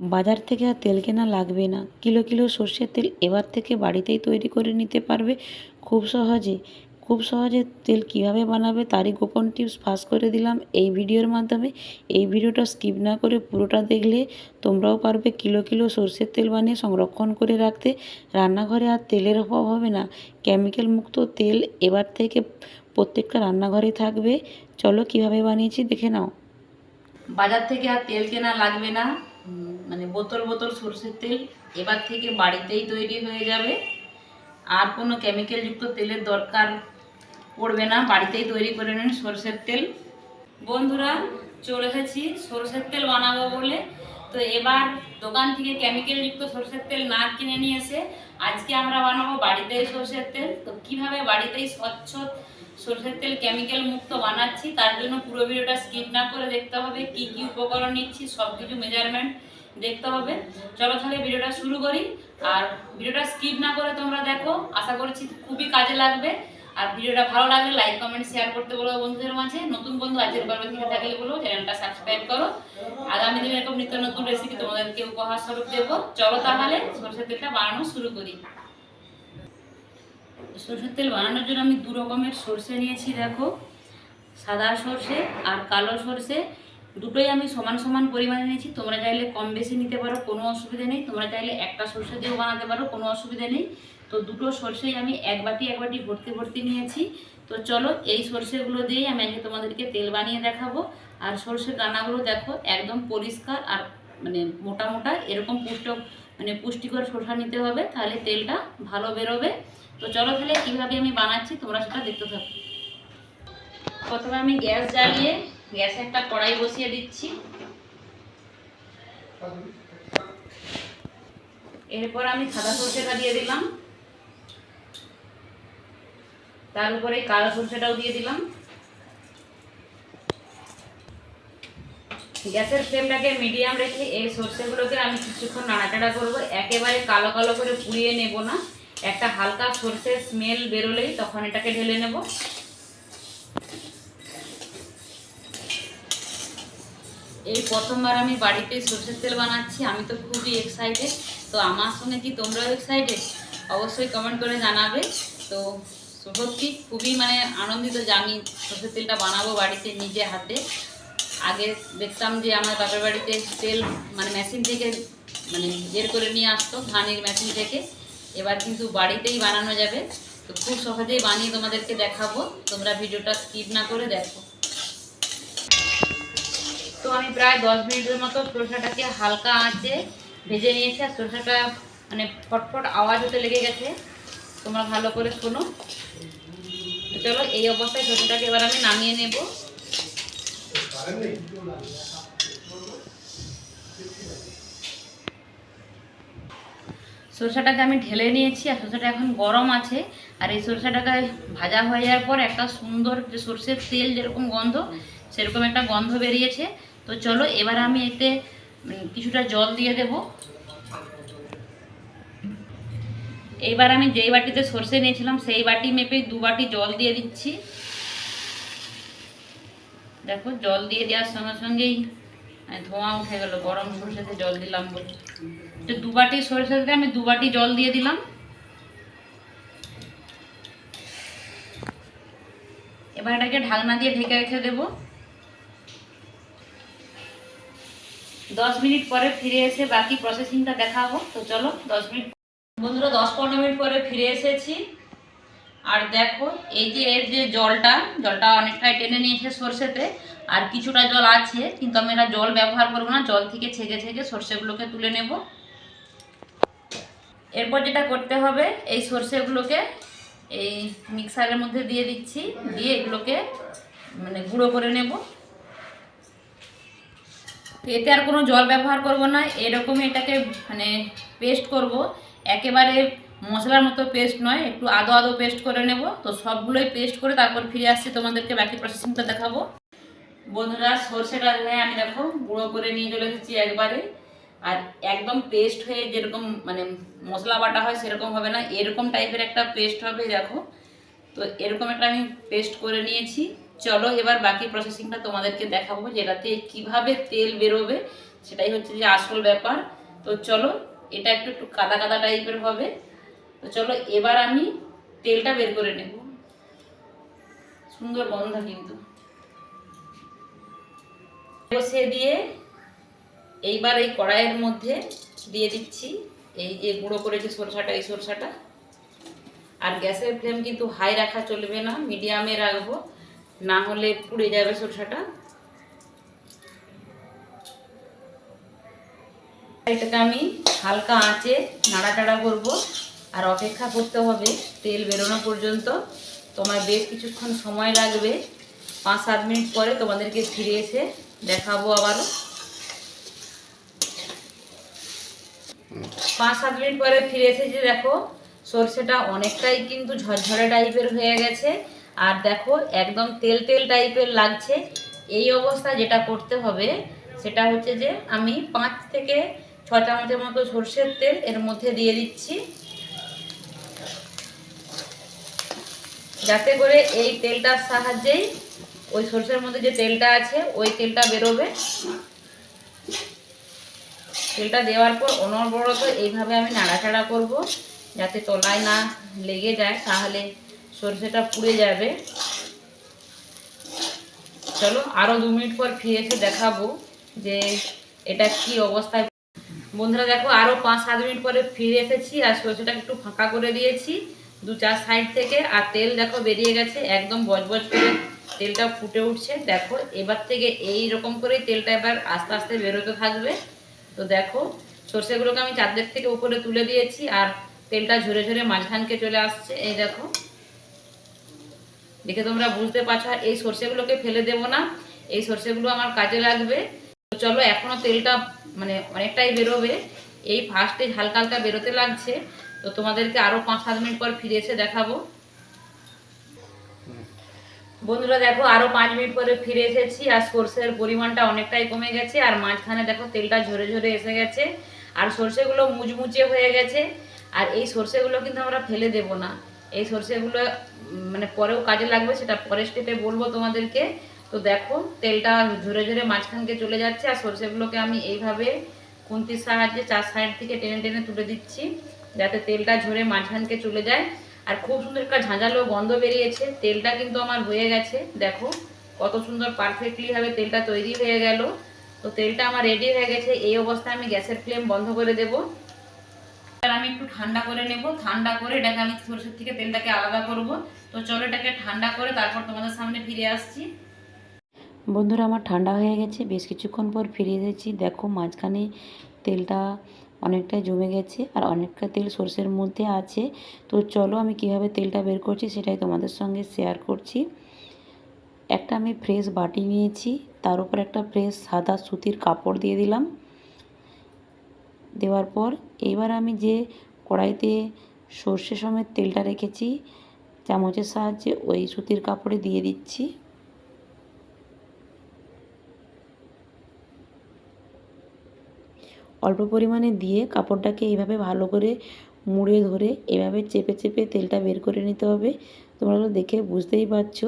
বাজার থেকে আর তেল কেনা লাগবে না। কিলো কিলো সর্ষের তেল এবার থেকে বাড়িতেই তৈরি করে নিতে পারবে। খুব সহজে খুব সহজে তেল কীভাবে বানাবে তারই গোপন টিপস ফাঁস করে দিলাম এই ভিডিওর মাধ্যমে। এই ভিডিওটা স্কিপ না করে পুরোটা দেখলে তোমরাও পারবে কিলো কিলো সর্ষের তেল বানিয়ে সংরক্ষণ করে রাখতে। রান্নাঘরে আর তেলের অভাব হবে না। কেমিক্যাল মুক্ত তেল এবার থেকে প্রত্যেকটা রান্নাঘরে থাকবে। চলো কীভাবে বানিয়েছি দেখে নাও। বাজার থেকে আর তেল কেনা লাগবে না। মানে বোতল বোতল সরষের তেল এবার থেকে বাড়িতেই তৈরি হয়ে যাবে। আর কোনো কেমিক্যালযুক্ত তেলের দরকার পড়বে না, বাড়িতেই তৈরি করে নিন সরষের তেল। বন্ধুরা, চলে এসেছি সরষের তেল বানাবো বলে। তো এবার দোকান থেকে কেমিক্যালযুক্ত সরষের তেল না কিনে নিয়ে এসে আজকে আমরা বানাবো বাড়িতেই সরষের তেল। তো কীভাবে বাড়িতেই স্বচ্ছ সরষের তেল কেমিক্যাল মুক্ত বানাচ্ছি, তার জন্য পুরো ভিডিওটা স্কিপ না করে দেখতে হবে, কি কি উপকরণ নিচ্ছি সব কিছু মেজারমেন্ট দেখতে হবে। চলো তাহলে ভিডিওটা শুরু করি। আর ভিডিওটা স্কিপ না করে তোমরা দেখো। আশা করছি খুবই কাজে লাগবে। আর ভিডিওটা ভালো লাগলে লাইক কমেন্ট শেয়ার করতে বলো বন্ধুদের মাঝে। নতুন বন্ধু আজকের পর্ব থেকে থাকলে বলো চ্যানেলটা সাবস্ক্রাইব করো। আগামী দিনে এরকম নিত্য নতুন রেসিপি তোমাদেরকে উপহার স্বরূপ দেবো। চলো তাহলে সরষের তেলটা বানানো শুরু করি। সরষের তেল বানানোর জন্য আমি দু রকমের সর্ষে নিয়েছি, দেখো। সাদা সর্ষে আর কালো সর্ষে। দুটোই আমি সমান সমান পরিমাণে নিয়েছি। তোমরা চাইলে কম বেশি নিতে পারো, কোনো অসুবিধা নেই। তোমরা চাইলে একটা সর্ষে দিয়েও বানাতে পারো, কোনো অসুবিধা নেই। তো দুটো সর্ষেই আমি এক বাটি এক বাটি ভর্তি ভর্তি নিয়েছি। তো চলো, এই সর্ষেগুলো দিয়েই আমি আজকে তোমাদেরকে তেল বানিয়ে দেখাবো। আর সর্ষের দানাগুলো দেখো, একদম পরিষ্কার আর মানে মোটা মোটা, এরকম পুষ্ট মানে পুষ্টিকর শসা নিতে হবে, তাহলে তেলটা ভালো বেরোবে। তো চলো তাহলে কীভাবে আমি বানাচ্ছি, তোমরা সেটা দেখতে থাকো। প্রথমে আমি গ্যাস জ্বালিয়ে গ্যাসে একটা কড়াই বসিয়ে দিচ্ছি। এরপর আমি সাদা সর্ষেটা দিয়ে দিলাম। তার উপরে কালো সর্ষেটাও দিয়ে দিলাম। গ্যাসের ফ্লেমটাকে মিডিয়াম রেখে এই সর্ষেগুলোকে আমি কিছুক্ষণ নাড়াচাড়া করব। একেবারে কালো কালো করে পুড়িয়ে নেব না। একটা হালকা সর্ষের স্মেল বেরোলেই তখন এটাকে ঢেলে নেব। এই প্রথমবার আমি বাড়িতে সর্ষের তেল বানাচ্ছি, আমি তো খুবই এক্সাইটেড তো আমার সঙ্গে কি তোমরাও এক্সাইটেড অবশ্যই কমেন্ট করে জানাবে। তো সত্যি খুবই মানে আনন্দিত যে আমি সর্ষের তেলটা বানাবো বাড়িতে নিজে হাতে। আগে দেখতাম যে আমার বাপের বাড়িতে তেল মানে মেশিন থেকে মানে বের করে নিয়ে আসতো, ধানের মেশিন থেকে। এবার কিন্তু বাড়িতেই বানানো যাবে। তো খুব সহজেই বানিয়ে তোমাদেরকে দেখাবো। তোমরা ভিডিওটা স্কিপ না করে দেখো। আমি প্রায় দশ মিনিটের মতো সরষাটাকে হালকা আঁচে ভেজে নিয়েছি, আর সরষাটা মানে ফটফট আওয়াজ হতে লেগে গেছে। তোমরা ভালো করে শোনো। চলো, এই অবস্থায় সরষাটাকে এবার আমি নামিয়ে নেব। সরষাটাকে আমি ঢেলে নিয়েছি, আর সরষাটা এখন গরম আছে। আর এই সরষাটাকে ভাজা হয়ে যাওয়ার পর একটা সুন্দর যে সর্ষের তেল যেরকম গন্ধ, সেরকম একটা গন্ধ বেরিয়েছে। তো চলো, এবার আমি এতে কিছুটা জল দিয়ে দেব। এইবার আমি যেই বাটিতে সর্ষে নিয়েছিলাম, সেই বাটি মেপে দু বাটি জল দিয়ে দিচ্ছি। দেখো, জল দিয়ে দেওয়ার সঙ্গে সঙ্গেই মানে ধোঁয়া উঠে গেল, গরম সরষেতে জল দিলাম বলে। তো দু বাটি সরষেতে আমি দু বাটি জল দিয়ে দিলাম। এবার এটাকে ঢাকনা দিয়ে ঢেকে রেখে দেবো। দশ মিনিট পরে ফিরে এসে বাকি প্রসেসিংটা দেখাবো। তো চলো, দশ মিনিট বন্ধুরা, দশ পনেরো মিনিট পরে ফিরে এসেছি। আর দেখো, এই যে, এর যে জলটা জলটা অনেকটাই টেনে নিয়েছে সর্ষেতে। আর কিছুটা জল আছে, কিন্তু আমি এটা জল ব্যবহার করব না। জল থেকে ছেঁকে ছেঁকে সর্ষেগুলোকে তুলে নেব। এরপর যেটা করতে হবে, এই সর্ষেগুলোকে এই মিক্সারের মধ্যে দিয়ে দিচ্ছি। দিয়ে এগুলোকে মানে গুঁড়ো করে নেব। এতে আর কোনো জল ব্যবহার করব না, এরকমই এটাকে মানে পেস্ট করব। একেবারে মশলার মতো পেস্ট নয়, একটু আদো আদো পেস্ট করে নেব। তো সবগুলোই পেস্ট করে তারপর ফিরে আসছি তোমাদেরকে বাকি প্রসেসিংটা দেখাবো। বন্ধুরা সর্ষেটা হয়ে আমি দেখো গুঁড়ো করে নিয়ে চলে এসেছি একবারে। আর একদম পেস্ট হয়ে যেরকম মানে মশলা বাটা হয় সেরকম হবে না, এরকম টাইপের একটা পেস্ট হবে, দেখো। তো এরকম একটা আমি পেস্ট করে নিয়েছি। চলো এবার বাকি প্রসেসিংটা তোমাদেরকে দেখাবো যেটাতে কীভাবে তেল বেরোবে, সেটাই হচ্ছে যে আসল ব্যাপার। তো চলো, এটা একটু একটু কাদা কাদা টাইপের হবে। তো চলো, এবার আমি তেলটা বের করে নেব। সুন্দর গন্ধ কিন্তু। বসিয়ে দিয়ে এইবার এই কড়াইয়ের মধ্যে দিয়ে দিচ্ছি এই যে গুঁড়ো করেছি সরষাটা, এই সরষাটা। আর গ্যাসের ফ্লেম কিন্তু হাই রাখা চলবে না, মিডিয়ামে রাখব। না হলে পুড়ে যাবে সরষাটা এটাকে আমি হালকা আঁচে নাড়াচাড়া করব আর অপেক্ষা করতে হবে তেল বেরোনো পর্যন্ত। তোমার বেশ কিছুক্ষণ সময় লাগবে। পাঁচ সাত মিনিট পরে তোমাদেরকে ফিরে এসে দেখাবো আবারও। পাঁচ সাত মিনিট পরে ফিরে এসেছি দেখো, সর্ষেটা অনেকটাই কিন্তু ঝরঝরে টাইপের হয়ে গেছে। আর দেখো, একদম তেল তেল টাইপের লাগছে। এই অবস্থা যেটা করতে হবে, সেটা হচ্ছে যে আমি পাঁচ থেকে ছ চামচের মতো সর্ষের তেল এর মধ্যে দিয়ে দিচ্ছি। যাতে করে এই তেলটার সাহায্যেই ওই সর্ষের মধ্যে যে তেলটা আছে, ওই তেলটা বেরোবে। তেলটা দেওয়ার পর অনবরত এইভাবে আমি নাড়াচাড়া করব, যাতে তলায় না লেগে যায়। তাহলে সর্ষেটা পুড়ে যাবে। চলো আরও দু মিনিট পর ফিরে এসে দেখাবো যে এটা কি অবস্থায়। বন্ধুরা দেখো আরও পাঁচ সাত মিনিট পরে ফিরে এসেছি আর সর্ষেটা একটু ফাঁকা করে দিয়েছি দু চার সাইড থেকে। আর তেল দেখো বেরিয়ে গেছে, একদম বজবজ করে তেলটা ফুটে উঠছে। দেখো, এবার থেকে এই রকম করেই তেলটা এবার আস্তে আস্তে বেরোতে থাকবে। তো দেখো, সর্ষেগুলোকে আমি চারদিক থেকে উপরে তুলে দিয়েছি আর তেলটা ঝরে ঝরে মাঝখানকে চলে আসছে। এই দেখো দেখে তোমরা বুঝতে পারছ, আর এই সর্ষেগুলোকে ফেলে দেবো না। এই সর্ষেগুলো আমার কাজে লাগবে। তো চলো, এখনও তেলটা মানে অনেকটাই বেরোবে। এই ফার্স্টে হালকা হালকা বেরোতে লাগছে। তো তোমাদেরকে আরও পাঁচ সাত মিনিট পর ফিরে এসে দেখাবো। বন্ধুরা, দেখো আরও পাঁচ মিনিট পরে ফিরে এসেছি, আর সর্ষের পরিমাণটা অনেকটাই কমে গেছে। আর মাঝখানে দেখো, তেলটা ঝরে ঝরে এসে গেছে। আর সর্ষেগুলো মুচমুচে হয়ে গেছে। আর এই সর্ষেগুলো কিন্তু আমরা ফেলে দেব না। এই সর্ষেগুলো মানে পরেও কাজে লাগবে, সেটা পরের স্টেপে বলব তোমাদেরকে। তো দেখো, তেলটা ঝরে ঝরে মাঝখানকে চলে যাচ্ছে, আর সর্ষেগুলোকে আমি এইভাবে খুন্তির সাহায্যে চার সাইড থেকে টেনে টেনে তুলে দিচ্ছি, যাতে তেলটা ঝরে মাঝখানকে চলে যায়। আর খুব সুন্দর একটা ঝাঁঝালো গন্ধ বেরিয়েছে, তেলটা কিন্তু আমার হয়ে গেছে। দেখো, কত সুন্দর পারফেক্টলি ভাবে তেলটা তৈরি হয়ে গেল। তো তেলটা আমার রেডি হয়ে গেছে, এই অবস্থায় আমি গ্যাসের ফ্লেম বন্ধ করে দেব। এবার আমি একটু ঠান্ডা করে নেব। ঠান্ডা করে এটাকে আমি সরষের থেকে তেলটাকে আলাদা করব। তো চলো এটাকে ঠান্ডা করে তারপর তোমাদের সামনে ফিরে আসছি। বন্ধুরা, আমার ঠান্ডা হয়ে গেছে। বেশ কিছুক্ষণ পর ফিরে এসেছি। দেখো, মাঝখানে তেলটা অনেকটাই জমে গেছে আর অনেকটা তেল সর্ষের মধ্যে আছে। তো চলো, আমি কীভাবে তেলটা বের করছি সেটাই তোমাদের সঙ্গে শেয়ার করছি। একটা আমি ফ্রেশ বাটি নিয়েছি। তার উপর একটা ফ্রেশ সাদা সুতির কাপড় দিয়ে দিলাম। দেওয়ার পর এবার আমি যে কড়াইতে সর্ষে সমেত তেলটা রেখেছি, চামচের সাহায্যে ওই সুতির কাপড়ে দিয়ে দিচ্ছি। অল্প পরিমাণে দিয়ে কাপড়টাকে এইভাবে ভালো করে মুড়ে ধরে এভাবে চেপে চেপে তেলটা বের করে নিতে হবে। তোমরা দেখে বুঝতেই পারছ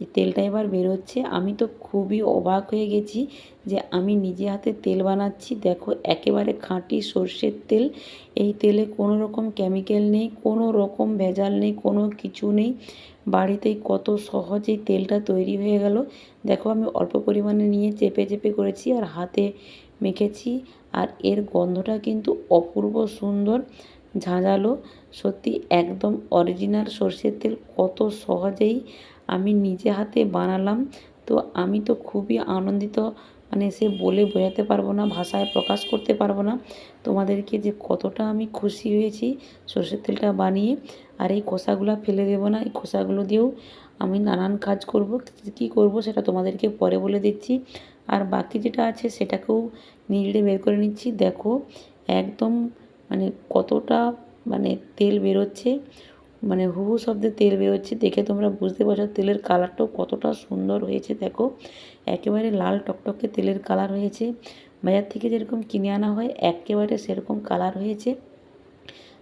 যে তেলটা এবার বেরোচ্ছে, আমি তো খুবই অবাক হয়ে গেছি যে আমি নিজে হাতে তেল বানাচ্ছি। দেখো, একেবারে খাঁটি সর্ষের তেল। এই তেলে কোনো রকম কেমিক্যাল নেই, কোনো রকম ভেজাল নেই, কোনো কিছু নেই। বাড়িতেই কত সহজেই তেলটা তৈরি হয়ে গেল। দেখো, আমি অল্প পরিমাণে নিয়ে চেপে চেপে করেছি আর হাতে মেখেছি। আর এর গন্ধটা কিন্তু অপূর্ব সুন্দর। ঝাঁঝালো, সত্যি একদম অরিজিনাল সর্ষের তেল কত সহজেই আমি নিজে হাতে বানালাম। তো আমি তো খুবই আনন্দিত মানে সে বলে বোঝাতে পারব না, ভাষায় প্রকাশ করতে পারব না। তোমাদেরকে যে কতটা আমি খুশি হয়েছি সর্ষের তেলটা বানিয়ে, আর এই খোসাগুলো ফেলে দেবো না, এই খোসাগুলো দিয়েও আমি নানান কাজ করব। কী করব সেটা তোমাদেরকে পরে বলে দিচ্ছি। আর বাকি যেটা আছে সেটাকেও নিংড়ে বের করে নিচ্ছি। দেখো, একদম মানে কতটা মানে তেল বেরোচ্ছে মানে হুহু শব্দে তেল বেরোচ্ছে দেখে তোমরা বুঝতে পারছ তেলের কালারটাও কতটা সুন্দর হয়েছে, দেখো। একেবারে লাল টকটকে তেলের কালার হয়েছে। বাজার থেকে যেরকম কিনে আনা হয়, একেবারে সেরকম কালার হয়েছে।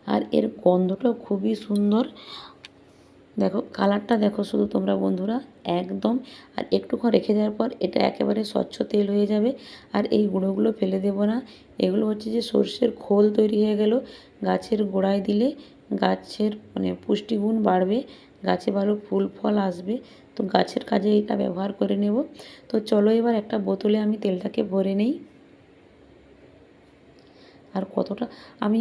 আর এর গন্ধটাও খুবই সুন্দর। দেখো, কালারটা দেখো শুধু তোমরা বন্ধুরা, একদম। আর একটুক্ষণ রেখে দেওয়ার পর এটা একেবারে স্বচ্ছ তেল হয়ে যাবে। আর এই গুঁড়োগুলো ফেলে দেবো না। এগুলো হচ্ছে যে সর্ষের খোল তৈরি হয়ে গেল। গাছের গোড়ায় দিলে গাছের মানে পুষ্টিগুণ বাড়বে, গাছে ভালো ফুল, ফল আসবে। তো গাছের কাজে এটা ব্যবহার করে নেব। তো চলো এবার একটা বোতলে আমি তেলটাকে ভরে নেই। আর কতটা, আমি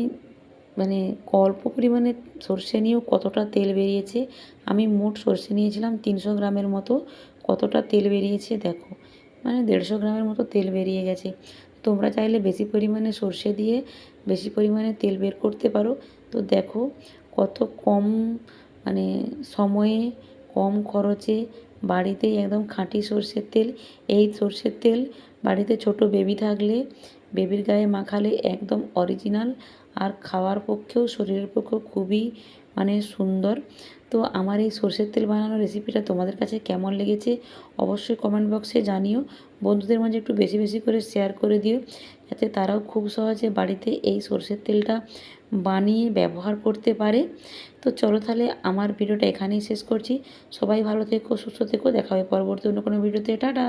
মানে অল্প পরিমাণে সর্ষে নিয়েও কতটা তেল বেরিয়েছে? আমি মোট সর্ষে নিয়েছিলাম তিনশো গ্রামের মতো। কতটা তেল বেরিয়েছে দেখো। মানে দেড়শো গ্রামের মতো তেল বেরিয়ে গেছে। তোমরা চাইলে বেশি পরিমাণে সর্ষে দিয়ে বেশি পরিমাণে তেল বের করতে পারো। তো দেখো কত কম মানে সময়ে কম খরচে বাড়িতেই একদম খাঁটি সর্ষের তেল, এই সর্ষের তেল বাড়িতে ছোট বেবি থাকলে বেবির গায়ে মাখালে একদম অরিজিনাল আর খাওয়ার পক্ষেও, শরীরের পক্ষেও খুবই মানে সুন্দর। তো আমার এই সর্ষের তেল বানানোর রেসিপিটা তোমাদের কাছে কেমন লেগেছে অবশ্যই কমেন্ট বক্সে জানিও। বন্ধুদের মাঝে একটু বেশি বেশি করে শেয়ার করে দিও, যাতে তারাও খুব সহজে বাড়িতে এই সর্ষের তেলটা বানিয়ে ব্যবহার করতে পারে। তো চলো তাহলে আমার ভিডিওটা এখানেই শেষ করছি। সবাই ভালো থেকো, সুস্থ থেকো, দেখা হবে পরবর্তী অন্য কোনো ভিডিওতে। টাটা